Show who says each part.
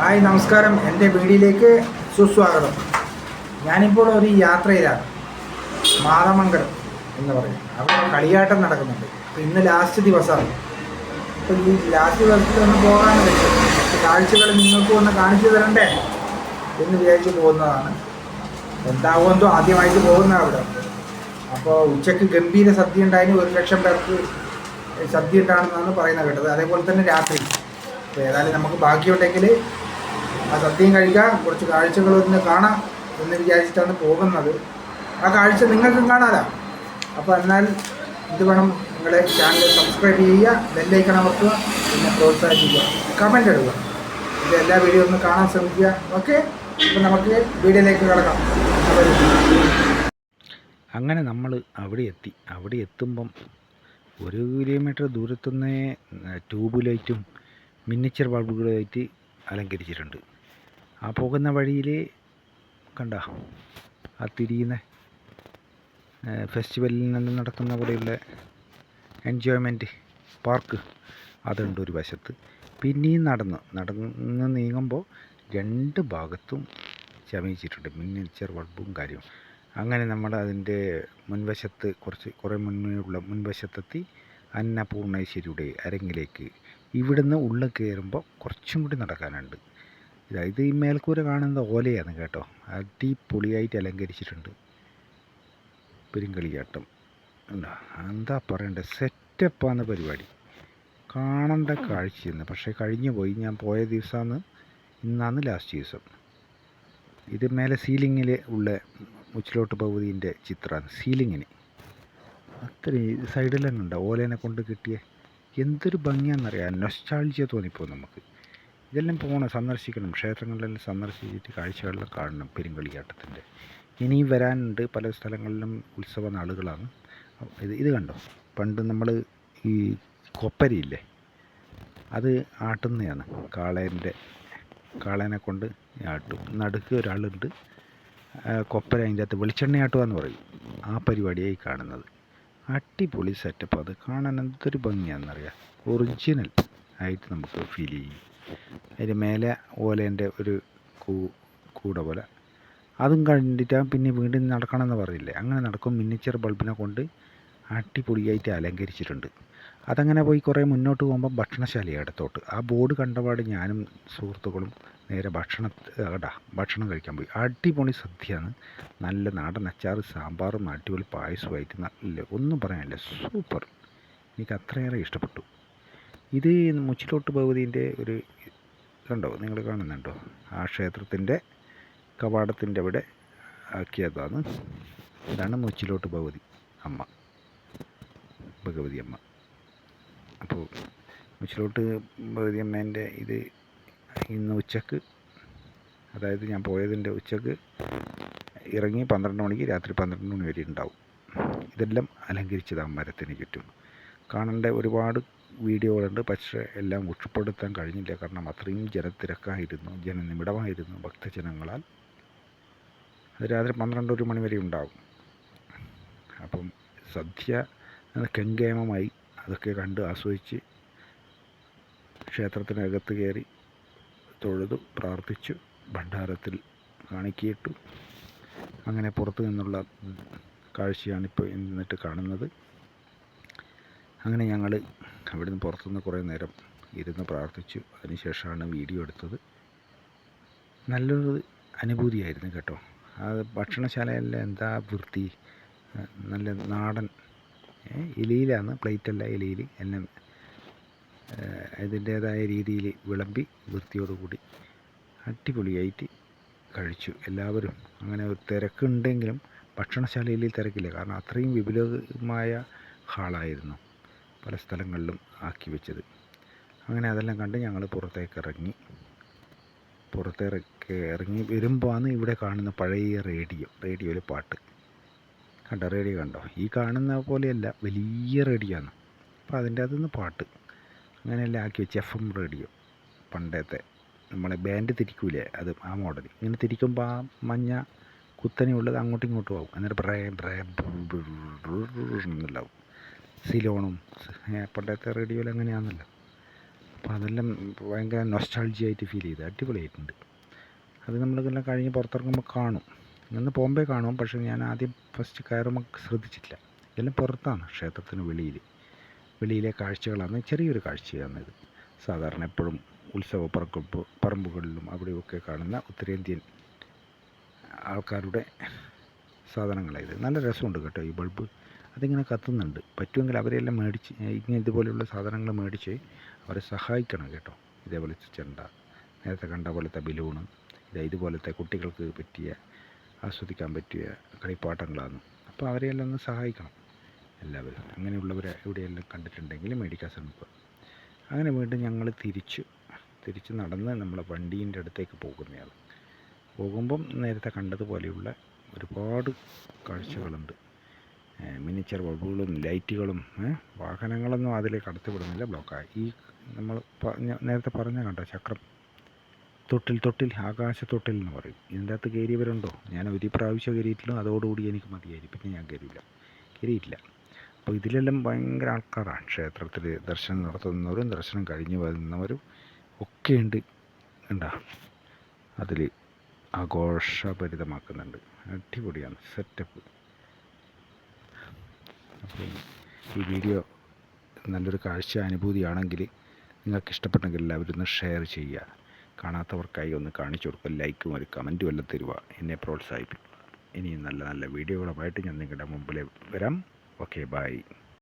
Speaker 1: Hi നമസ്കാരം. എന്റെ വീഡിയോയിലേക്ക് സുസ്വാഗതം. ഞാനിപ്പോൾ ഒരു യാത്രയിലാണ്. മാതമംഗലം എന്ന് പറയും അവിടെ കളിയാട്ടം നടക്കുന്നുണ്ട്. അപ്പോൾ ഇന്ന് ലാസ്റ്റ് ദിവസമാണ്. അപ്പോൾ ഈ ലാസ്റ്റ് ദിവസത്തിൽ ഒന്ന് പോകാൻ കാഴ്ചകൾ നിങ്ങൾക്ക് ഒന്ന് കാണിച്ചു തരണ്ടേ? എന്ന് വിചാരിച്ച് പോകുന്നതാണ്. എന്താകുമെന്തോ ആദ്യമായിട്ട് പോകുന്ന അവിടെ. അപ്പോൾ ഉച്ചയ്ക്ക് ഗംഭീര സദ്യ ഉണ്ടായതിന് ഒരു ലക്ഷം പേർക്ക് സദ്യ ഉണ്ടാണെന്നാണ് പറയുന്നത് കേട്ടത്. അതേപോലെ തന്നെ രാത്രി. അപ്പോൾ ഏതായാലും നമുക്ക് ബാക്കിയുണ്ടെങ്കിൽ ആ സദ്യയും കഴിക്കാം. കുറച്ച് കാഴ്ചകൾ ഒന്ന് കാണാം എന്ന് വിചാരിച്ചിട്ടാണ് പോകുന്നത്. ആ കാഴ്ച നിങ്ങൾക്കും കാണാതാ അപ്പോൾ എന്നാൽ ഇത് വേണം നിങ്ങളെ ചാനൽ സബ്സ്ക്രൈബ് ചെയ്യുക ബെല്ലൈക്കൺ അമർത്തുക പിന്നെ പ്രോത്സാഹിപ്പിക്കുക. കമന്റ് ഇടുക. ഇത് എല്ലാ വീഡിയോ ഒന്ന് കാണാൻ ശ്രമിക്കുക. ഓക്കെ അപ്പോൾ നമുക്ക് വീഡിയോയിലേക്ക് കിടക്കാം.
Speaker 2: അങ്ങനെ നമ്മൾ അവിടെ എത്തി. അവിടെ എത്തുമ്പം ഒരു കിലോമീറ്റർ ദൂരത്തുനിന്ന് ട്യൂബ് ലൈറ്റും മിന്നിച്ചർ ബൾബുകളായിട്ട് അലങ്കരിച്ചിട്ടുണ്ട്. ആ പോകുന്ന വഴിയിൽ കണ്ട ആ തിരിയുന്ന ഫെസ്റ്റിവലിൽ നിന്ന് നടക്കുന്ന പോലെയുള്ള എൻജോയ്മെന്റ് പാർക്ക് അതുണ്ട് ഒരു വശത്ത്. പിന്നെയും നടന്ന് നടന്ന് നീങ്ങുമ്പോൾ രണ്ട് ഭാഗത്തും ചമയിച്ചിട്ടുണ്ട് മിന്നിച്ചർ ബൾബും കാര്യവും. അങ്ങനെ നമ്മൾ അതിന്റെ മുൻവശത്ത് കുറച്ച് കുറേ മുന്നേ ഉള്ള മുൻവശത്തെത്തി അന്നപൂർണേശ്വരിയുടെ അരങ്ങിലേക്ക്. ഇവിടുന്ന് ഉള്ളിൽ കയറുമ്പോൾ കുറച്ചും കൂടി നടക്കാനുണ്ട്. ഇതാ ഈ മേൽക്കൂര കാണുന്നത് ഓലയാണ് കേട്ടോ. അടിപൊളിയായിട്ട് അലങ്കരിച്ചിട്ടുണ്ട്. പെരുങ്കളിയാട്ടം. എന്താ എന്താ പറയണ്ടേ? സെറ്റപ്പാണ് പരിപാടി. കാണേണ്ട കാഴ്ചയെന്ന് പക്ഷേ കഴിഞ്ഞു പോയി. ഞാൻ പോയ ദിവസമാണ് ഇന്നാണ് ലാസ്റ്റ് ദിവസം. ഇത് മേലെ സീലിങ്ങിൽ ഉള്ള മുച്ചിലോട്ട് പകുതിന്റെ ചിത്രമാണ് സീലിങ്ങിന് അത്രയും ഉണ്ട്? ഓലേനെ കൊണ്ട് കിട്ടിയ എന്തൊരു ഭംഗിയാണെന്നറിയാം. നൊസ്റ്റാൾജിയ തോന്നിപ്പോ നമുക്ക്. ഇതെല്ലാം പോകണം സന്ദർശിക്കണം. ക്ഷേത്രങ്ങളിലെല്ലാം സന്ദർശിച്ചിട്ട് കാഴ്ചകളെല്ലാം കാണണം പെരുങ്കളിയാട്ടത്തിന്റെ. ഇനിയും വരാനുണ്ട് പല സ്ഥലങ്ങളിലും ഉത്സവ നാളുകളാണ്. ഇത് ഇത് കണ്ടോ? പണ്ട് നമ്മൾ ഈ കൊപ്പരിയില്ലേ? അത് ആട്ടുന്നതാണ്. കാളേന്റെ കാളേനെ കൊണ്ട് ആട്ടും. നടുക്ക് ഒരാളുണ്ട്. കൊപ്പര അതിന്റെ അകത്ത് വെളിച്ചെണ്ണയാട്ടുക എന്ന് പറയും. ആ പരിപാടിയായി കാണുന്നത്. അടിപൊളി സെറ്റപ്പ് അത്. കാണാൻ എന്തൊരു ഭംഗിയാണെന്നറിയാം. ഒറിജിനൽ ആയിട്ട് നമുക്ക് ഫീൽ ചെയ്യും. അതിന് മേലെ ഓലേന്റെ ഒരു കൂ കൂട പോലെ. അതും കണ്ടിട്ട് പിന്നെ വീണ്ടും നടക്കണമെന്ന് പറയില്ലേ അങ്ങനെ നടക്കും. മിനിച്ചർ ബൾബിനെ കൊണ്ട് അടിപൊളിയായിട്ട് അലങ്കരിച്ചിട്ടുണ്ട്. അതങ്ങനെ പോയി കുറേ മുന്നോട്ട് പോകുമ്പോൾ ഭക്ഷണശാലയാണ് അടുത്തോട്ട് ആ ബോർഡ് കണ്ടപാട് ഞാനും സുഹൃത്തുക്കളും നേരെ ഭക്ഷണ കേട്ടാ ഭക്ഷണം കഴിക്കാൻ പോയി. അടിപൊളി സദ്യയാണ്. നല്ല നാടൻ അച്ചാറ് സാമ്പാറും അടിപൊളി പായസമായിട്ട് നല്ല ഒന്നും പറയാനില്ല സൂപ്പർ. എനിക്ക് അത്രയേറെ ഇഷ്ടപ്പെട്ടു. ഇത് മുച്ചിലോട്ട് ഭഗവതീന്റെ ഒരു കണ്ടോ നിങ്ങൾ കാണുന്നുണ്ടോ? ആ ക്ഷേത്രത്തിന്റെ കവാടത്തിന്റെ അവിടെ ആക്കിയതാണ്. ഇതാണ് മുച്ചിലോട്ട് ഭഗവതി അമ്മ ഭഗവതി അമ്മ. അപ്പോൾ മുച്ചിലോട്ട് ഭഗവതി അമ്മേന്റെ ഇത് ഇന്ന് ഉച്ചയ്ക്ക് അതായത് ഞാൻ പോയതിന്റെ ഉച്ചയ്ക്ക് ഇറങ്ങി പന്ത്രണ്ട് മണിക്ക് രാത്രി പന്ത്രണ്ട് മണി വരെ ഉണ്ടാവും. ഇതെല്ലാം അലങ്കരിച്ചതാണ് മരത്തിന് ചുറ്റും. കാണേണ്ട ഒരുപാട് വീഡിയോകളുണ്ട്. പക്ഷേ എല്ലാം ഉൾപ്പെടുത്താൻ കഴിഞ്ഞില്ല. കാരണം അത്രയും ജനത്തിരക്കായിരുന്നു ജനനിമിടമായിരുന്നു ഭക്തജനങ്ങളാൽ. അത് രാത്രി പന്ത്രണ്ട് ഒരു മണി വരെ ഉണ്ടാകും അപ്പം സദ്യ കെങ്കേമമായി അതൊക്കെ കണ്ട് ആസ്വദിച്ച് ക്ഷേത്രത്തിനകത്ത് കയറി തൊഴുതു പ്രാർത്ഥിച്ചു ഭണ്ഡാരത്തിൽ കാണിക്കിയിട്ടു. അങ്ങനെ പുറത്തു നിന്നുള്ള കാഴ്ചയാണ് ഇപ്പോൾ എന്നിട്ട് കാണുന്നത്. അങ്ങനെ ഞങ്ങൾ അവിടുന്ന് പുറത്തുനിന്ന് കുറേ നേരം ഇരുന്ന് പ്രാർത്ഥിച്ചു. അതിനുശേഷമാണ് വീഡിയോ എടുത്തത്. നല്ലൊരു അനുഭൂതിയായിരുന്നു കേട്ടോ. ആ ഭക്ഷണശാലയല്ല എന്താ വൃത്തി നല്ല നാടൻ ഇലയിലാണ് പ്ലേറ്റല്ല ഇലയിൽ എല്ലാം അതിന്റേതായ രീതിയിൽ വിളമ്പി വൃത്തിയോടുകൂടി അടിപൊളിയായിട്ട് കഴിച്ചു. എല്ലാവരും അങ്ങനെ ഒരു തിരക്കുണ്ടെങ്കിലും ഭക്ഷണശാലയിൽ തിരക്കില്ല. കാരണം അത്രയും വിപുലമായ ഹാളായിരുന്നു. പല സ്ഥലങ്ങളിലും ആക്കി വെച്ചത് അങ്ങനെ അതെല്ലാം കണ്ട് ഞങ്ങൾ പുറത്തേക്ക് ഇറങ്ങി പുറത്തേക്ക് ഇറങ്ങി വരുമ്പോഴാണ് ഇവിടെ കാണുന്ന പഴയ റേഡിയോ റേഡിയോയിൽ പാട്ട് കണ്ടോ റേഡിയോ കണ്ടോ ഈ കാണുന്ന പോലെയല്ല വലിയ റേഡിയോ ആണ് അപ്പോൾ അതിന്റെ അകത്തുനിന്ന് പാട്ട് അങ്ങനെയെല്ലാം ആക്കി വെച്ച് എഫ് എം റേഡിയോ പണ്ടത്തെ നമ്മളെ ബാൻഡ് തിരിക്കൂലേ അത് ആ മോഡൽ ഇങ്ങനെ തിരിക്കുമ്പോൾ ആ മഞ്ഞ കുത്തനെയുള്ളത് അങ്ങോട്ടും ഇങ്ങോട്ടും ആവും എന്നിട്ട് ബ്രേ ബ്രേ എന്നുണ്ടാവും സിലോണും പണ്ടത്തെ റേഡിയോയിൽ അങ്ങനെയാണല്ലോ അപ്പോൾ അതെല്ലാം ഭയങ്കര നൊസ്റ്റാൾജി ആയിട്ട് ഫീൽ ചെയ്ത് അടിപൊളിയായിട്ടുണ്ട്. അത് നമ്മളിതെല്ലാം കഴിഞ്ഞ് പുറത്തിറങ്ങുമ്പോൾ കാണും. ഇന്ന് പോകുമ്പോൾ കാണും പക്ഷേ ഞാൻ ആദ്യം ഫസ്റ്റ് കയറുമ്പോൾ ശ്രദ്ധിച്ചില്ല ഇതെല്ലാം പുറത്താണ് ക്ഷേത്രത്തിന് വെളിയിൽ വെളിയിലെ കാഴ്ചകളാണ് ചെറിയൊരു കാഴ്ചയാണ് ഇത്. സാധാരണ എപ്പോഴും ഉത്സവ പറക്കപ്പ് പറമ്പുകളിലും അവിടെയൊക്കെ കാണുന്ന ഉത്തരേന്ത്യൻ ആൾക്കാരുടെ സാധനങ്ങളാണ് ഇത്. നല്ല രസമുണ്ട് കേട്ടോ ഈ ബൾബ്. അതിങ്ങനെ കത്തുന്നുണ്ട്. പറ്റുമെങ്കിൽ അവരെല്ലാം മേടിച്ച് ഇങ്ങനെ ഇതുപോലെയുള്ള സാധനങ്ങൾ മേടിച്ച് അവരെ സഹായിക്കണം കേട്ടോ. ഇതേപോലെ ചെണ്ട നേരത്തെ കണ്ട പോലത്തെ ബലൂണ് ഇതാ ഇതുപോലത്തെ കുട്ടികൾക്ക് പറ്റിയ ആസ്വദിക്കാൻ പറ്റിയ കളിപ്പാട്ടങ്ങളാണ്. അപ്പോൾ അവരെയെല്ലാം ഒന്ന് സഹായിക്കണം എല്ലാവരും. അങ്ങനെയുള്ളവരെ എവിടെയെല്ലാം കണ്ടിട്ടുണ്ടെങ്കിൽ മേടിക്കാൻ ശ്രമിക്കുക. അങ്ങനെ വീണ്ടും ഞങ്ങൾ തിരിച്ചു തിരിച്ച് നടന്ന് നമ്മളെ വണ്ടീന്റെ അടുത്തേക്ക് പോകുന്നതാണ്. പോകുമ്പം നേരത്തെ കണ്ടതുപോലെയുള്ള ഒരുപാട് കാഴ്ചകളുണ്ട്. മിനിച്ചർ ബൾബുകളും ലൈറ്റുകളും വാഹനങ്ങളൊന്നും അതിൽ കടത്തിവിടുന്നില്ല ബ്ലോക്കായി. ഈ നമ്മൾ നേരത്തെ പറഞ്ഞ കണ്ടോ ചക്രം? തൊട്ടിൽ തൊട്ടിൽ ആകാശ തൊട്ടിൽ എന്ന് പറയും. ഇതിന്റെ അകത്ത് കയറിയവരുണ്ടോ? ഞാൻ ഒരു പ്രാവശ്യം കയറിയിട്ടില്ല അതോടുകൂടി എനിക്ക് മതിയായി പിന്നെ ഞാൻ കയറിയില്ല. കയറിയിട്ടില്ല. അപ്പോൾ ഇതിലെല്ലാം ഭയങ്കര ആൾക്കാരാണ് ക്ഷേത്രത്തിൽ ദർശനം നടത്തുന്നവരും ദർശനം കഴിഞ്ഞ് വരുന്നവരും ഒക്കെയുണ്ട്. ഉണ്ടാ അതിൽ ആഘോഷഭരിതമാക്കുന്നുണ്ട്. അടിപൊളിയാണ്. സെറ്റപ്പ്. അപ്പോൾ ഈ വീഡിയോ നല്ലൊരു കാഴ്ച അനുഭൂതിയാണെങ്കിൽ നിങ്ങൾക്ക് ഇഷ്ടപ്പെട്ടെങ്കിൽ എല്ലാവരും ഒന്ന് ഷെയർ ചെയ്യുക. കാണാത്തവർക്കായി ഒന്ന് കാണിച്ചു കൊടുക്കുക. ലൈക്കും ഒരു കമന്റും എല്ലാം തരുക. എന്നെ പ്രോത്സാഹിപ്പിക്കുക ഇനിയും നല്ല നല്ല വീഡിയോകളുമായിട്ട് ഞാൻ നിങ്ങളുടെ മുമ്പിൽ വരാം. Okay bye.